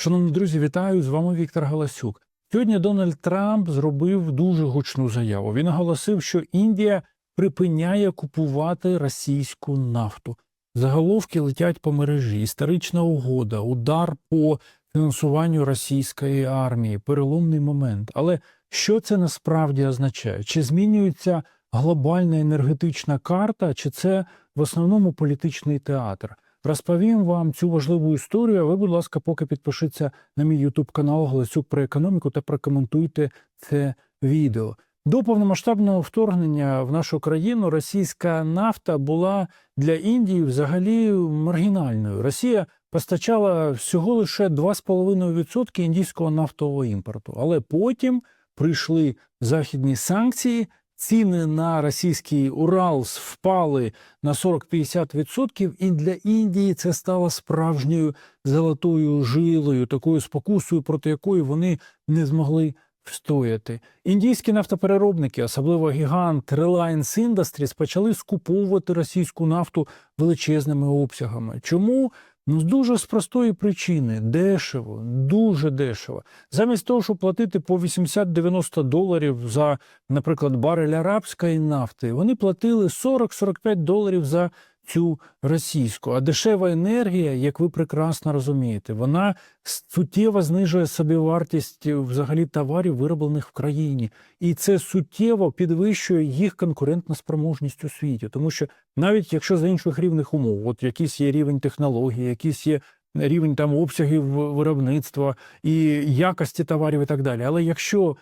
Шановні друзі, вітаю з вами Віктор Галасюк. Сьогодні Дональд Трамп зробив дуже гучну заяву. Він оголосив, що Індія припиняє купувати російську нафту. Заголовки летять по мережі, історична угода, удар по фінансуванню російської армії, переломний момент. Але що це насправді означає? Чи змінюється глобальна енергетична карта, чи це в основному політичний театр? Розповім вам цю важливу історію. А ви, будь ласка, поки підпишіться на мій Ютуб канал Голосюк про економіку та прокоментуйте це відео. До повномасштабного вторгнення в нашу країну російська нафта була для Індії взагалі маргінальною. Росія постачала всього лише 2,5% індійського нафтового імпорту. Але потім прийшли західні санкції. Ціни на російський Уралс впали на 40-50%, і для Індії це стало справжньою золотою жилою, такою спокусою, проти якої вони не змогли встояти. Індійські нафтопереробники, особливо гігант Reliance Industries, почали скуповувати російську нафту величезними обсягами. Чому? Ну, з дуже з простої причини дешево, дуже дешево. Замість того, щоб платити по 80-90 доларів за, наприклад, барель арабської нафти, вони платили 40-45 доларів за цю російську. А дешева енергія, як ви прекрасно розумієте, вона суттєво знижує собівартість взагалі товарів, вироблених в країні, і це суттєво підвищує їх конкурентну спроможність у світі, тому що навіть якщо за інших рівних умов, от якийсь є рівень технологій, якийсь є рівень там обсягів виробництва і якості товарів і так далі. Але якщо е,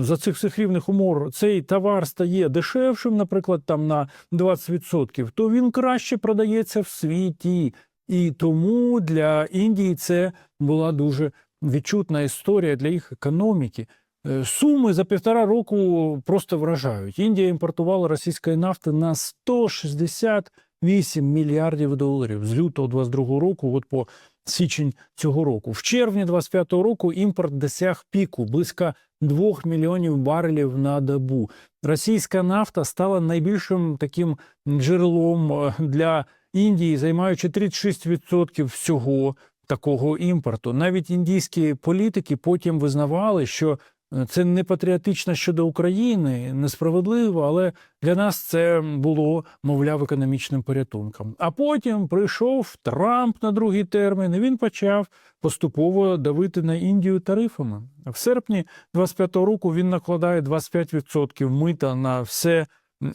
за цих всіх рівних умов цей товар стає дешевшим, наприклад, там на 20%, то він краще продається в світі. І тому для Індії це була дуже відчутна історія для їх економіки. Е, Суми за півтора року просто вражають. Індія імпортувала російської нафти на 168 мільярдів доларів з лютого 22 року, от по січень цього року. В червні 25 року імпорт досяг піку близько 2 мільйонів барелів на добу. Російська нафта стала найбільшим таким джерелом е, для Індії, займаючи 36% всього такого імпорту. Навіть індійські політики потім визнавали, що це не патріотично щодо України, несправедливо, але для нас це було, мовляв, економічним порятунком. А потім прийшов Трамп на другий термін. і Він почав поступово давити на Індію тарифами. В серпні 25-го року він накладає 25% мита на все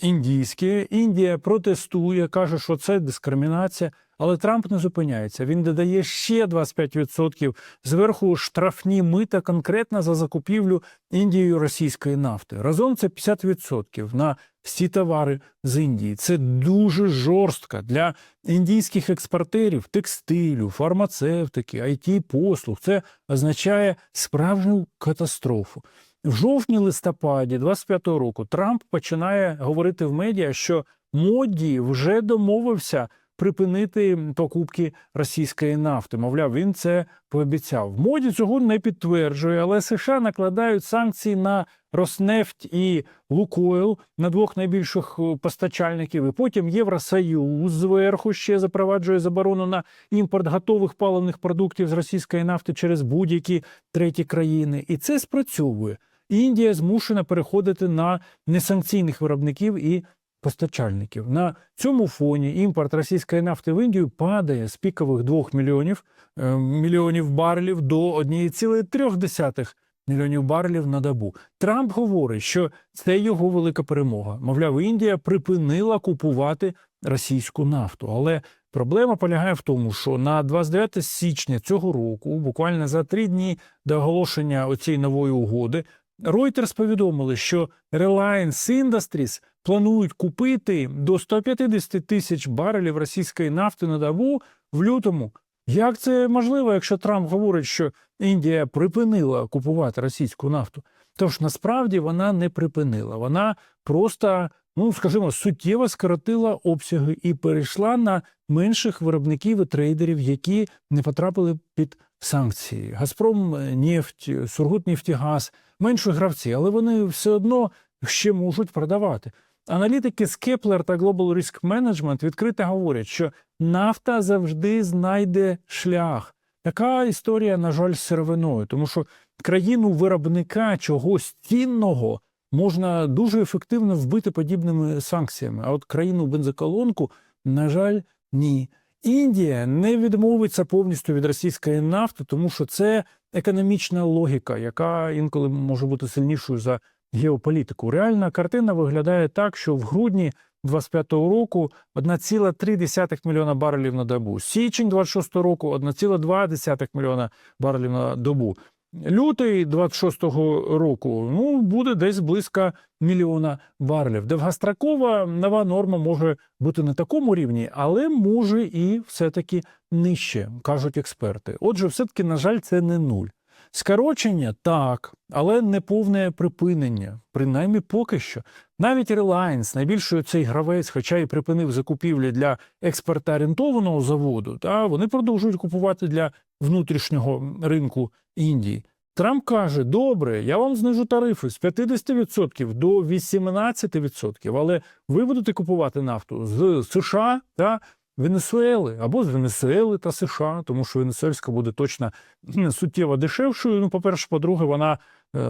індійське. Індія протестує, каже, що це дискримінація. Але Трамп не зупиняється. Він додає ще 25% зверху штрафні мита конкретно за закупівлю Індією російської нафти. Разом це 50% на всі товари з Індії. Це дуже жорстко для індійських експортерів текстилю, фармацевтики, it послуг. Це означає справжню катастрофу. В жовтні-листопаді 25-го року Трамп починає говорити в медіа, що Моді вже домовився припинити покупки російської нафти. Мовляв, він це пообіцяв. Моді цього не підтверджує, але США накладають санкції на Роснефть і Лукойл на двох найбільших постачальників. І потім Євросоюз зверху ще запроваджує заборону на імпорт готових паливних продуктів з російської нафти через будь-які треті країни. І це спрацьовує. Індія змушена переходити на несанкційних виробників і постачальників. На цьому фоні імпорт російської нафти в Індію падає з пікових 2 мільйонів е, мільйонів барелів до 1,3 мільйонів барелів на добу. Трамп говорить, що це його велика перемога. Мовляв, Індія припинила купувати російську нафту. Але проблема полягає в тому, що на 29 січня цього року, буквально за три дні до оголошення оцієї нової угоди, Reuters повідомили, що Reliance Industries планують купити до 150 тисяч барелів російської нафти на добу в лютому. Як це можливо, якщо Трамп говорить, що Індія припинила купувати російську нафту? Тож насправді вона не припинила, вона просто, ну скажімо, суттєво скоротила обсяги і перейшла на менших виробників і трейдерів, які не потрапили під санкції. Газпром, нефть, Сургутнефтігаз, менші гравці, але вони все одно ще можуть продавати. Аналітики з Kepler та Global Risk Management відкрито говорять, що нафта завжди знайде шлях. Така історія, на жаль, з сировиною, тому що країну виробника чогось цінного можна дуже ефективно вбити подібними санкціями. А от країну бензоколонку, на жаль, ні. Індія не відмовиться повністю від російської нафти, тому що це економічна логіка, яка інколи може бути сильнішою за геополітику. Реальна картина виглядає так, що в грудні 25-го року 1,3 мільйона барелів на добу. Січень 26-го року 1,2 мільйона барелів на добу. Лютий 26-го року ну буде десь близько мільйона барелів. Довгострокова нова норма може бути на такому рівні, але може і все-таки нижче, кажуть експерти. Отже, все-таки, на жаль, це не нуль. Скорочення так, але не повне припинення, принаймні поки що. Навіть Reliance, найбільший цей гравець, хоча і припинив закупівлі для експортоорієнтованого заводу, та вони продовжують купувати для внутрішнього ринку Індії. Трамп каже: добре, я вам знижу тарифи з 50% до 18%, але ви будете купувати нафту з США та Венесуели або з Венесуели та США, тому що Венесуельська буде точно суттєво дешевшою. Ну, по-перше, по-друге, вона е,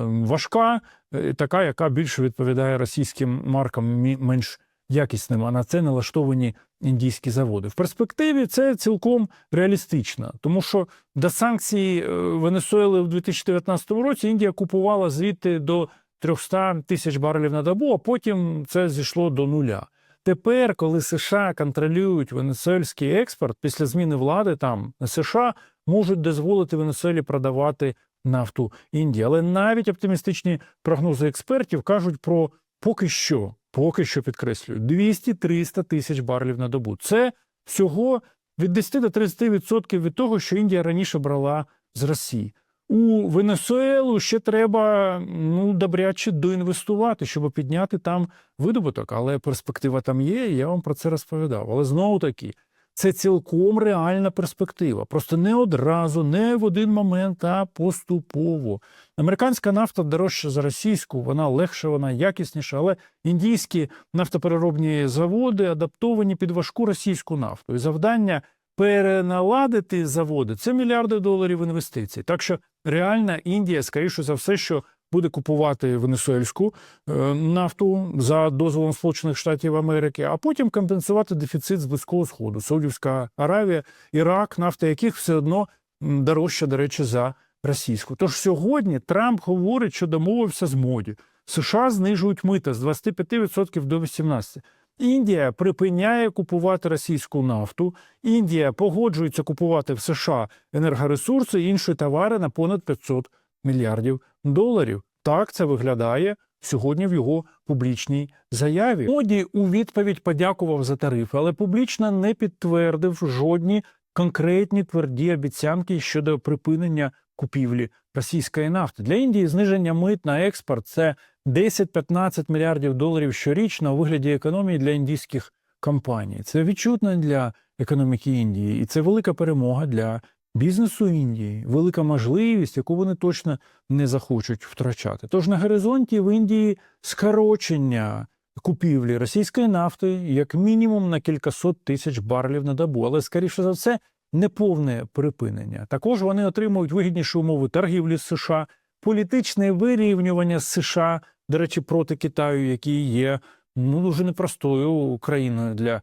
важка, е, така, яка більше відповідає російським маркам менш якісним, а на це налаштовані індійські заводи. В перспективі це цілком реалістично, тому що до санкцій е, Венесуели в 2019 році Індія купувала звідти до 300 тисяч барелів на добу, а потім це зійшло до нуля. Тепер, коли США контролюють венесуельський експорт, після зміни влади там США можуть дозволити Венесуелі продавати нафту Індії. Але навіть оптимістичні прогнози експертів кажуть про поки що, поки що підкреслюю, 200-300 тисяч барелів на добу. Це всього від 10 до 30% від того, що Індія раніше брала з Росії. У Венесуелу ще треба ну добряче доінвестувати, щоб підняти там видобуток. Але перспектива там є, я вам про це розповідав. Але знову таки, це цілком реальна перспектива. Просто не одразу, не в один момент, а поступово. Американська нафта дорожча за російську, вона легша, вона якісніша, але індійські нафтопереробні заводи адаптовані під важку російську нафту. І завдання переналадити заводи це мільярди доларів інвестицій. Так що реальна Індія, скоріше за все, що буде купувати венесуельську е, нафту за дозволом Сполучених Штатів Америки, а потім компенсувати дефіцит з близького сходу. Саудівська Аравія, Ірак, нафта яких все одно дорожча, до речі, за російську. Тож сьогодні Трамп говорить, що домовився з моді. США знижують мита з 25% до 18%. Індія припиняє купувати російську нафту. Індія погоджується купувати в США енергоресурси і інші товари на понад 500 мільярдів доларів. Так це виглядає сьогодні в його публічній заяві. Моді у відповідь подякував за тарифи, але публічно не підтвердив жодні конкретні тверді обіцянки щодо припинення купівлі російської нафти. Для Індії зниження мит на експорт це 10-15 мільярдів доларів щорічно у вигляді економії для індійських компаній. Це відчутно для економіки Індії, і це велика перемога для бізнесу Індії, велика можливість, яку вони точно не захочуть втрачати. Тож на горизонті в Індії скорочення купівлі російської нафти як мінімум на кількасот тисяч барелів на добу, але скоріше за все неповне припинення. Також вони отримують вигідніші умови торгівлі з США, політичне вирівнювання з США, до речі, проти Китаю, який є ну дуже непростою країною для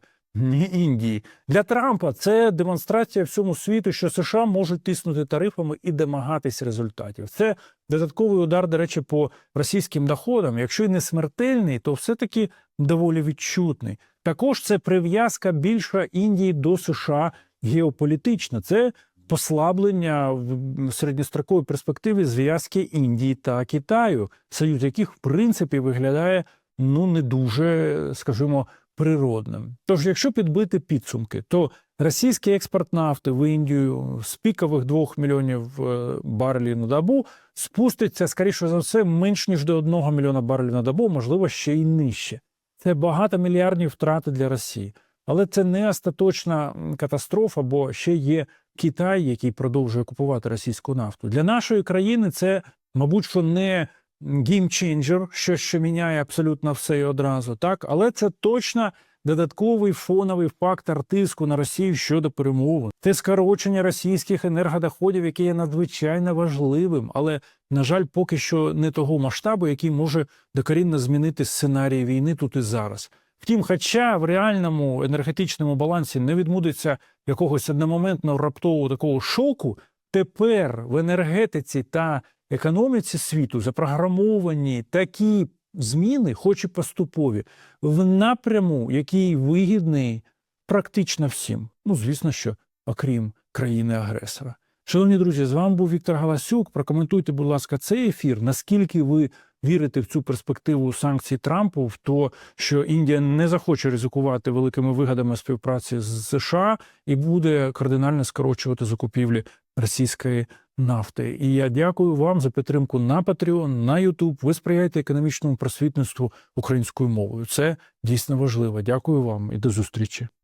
Індії. Для Трампа це демонстрація всьому світу, що США можуть тиснути тарифами і домагатись результатів. Це додатковий удар, до речі, по російським доходам. Якщо й не смертельний, то все-таки доволі відчутний. Також це прив'язка більша Індії до США геополітична. Це послаблення в середньостроковій перспективі зв'язки Індії та Китаю, союз яких в принципі виглядає ну не дуже, скажімо, природним. Тож, якщо підбити підсумки, то російський експорт нафти в Індію з пікових 2 мільйонів е, барелів на добу спуститься, скоріше за все, менш ніж до 1 мільйона барелів на добу, можливо, ще й нижче. Це багатомільярдні втрати для Росії. Але це не остаточна катастрофа, бо ще є Китай, який продовжує купувати російську нафту. Для нашої країни це, мабуть, що не геймченджер, що, що міняє абсолютно все і одразу, так але це точно додатковий фоновий фактор тиску на Росію щодо перемовин. Це скорочення російських енергодоходів, яке є надзвичайно важливим, але на жаль, поки що не того масштабу, який може докорінно змінити сценарій війни тут і зараз. Втім, хоча в реальному енергетичному балансі не відбудеться якогось одномоментного раптового такого шоку, тепер в енергетиці та економіці світу запрограмовані такі зміни, хоч і поступові, в напряму, який вигідний практично всім. Ну, звісно, що окрім країни-агресора. Шановні друзі, з вами був Віктор Галасюк. Прокоментуйте, будь ласка, цей ефір. Наскільки ви вірите в цю перспективу санкцій Трампу, в то, що Індія не захоче ризикувати великими вигадами співпраці з США і буде кардинально скорочувати закупівлі російської нафти. І я дякую вам за підтримку на Patreon, на YouTube. Ви сприяєте економічному просвітництву українською мовою. Це дійсно важливо. Дякую вам і до зустрічі.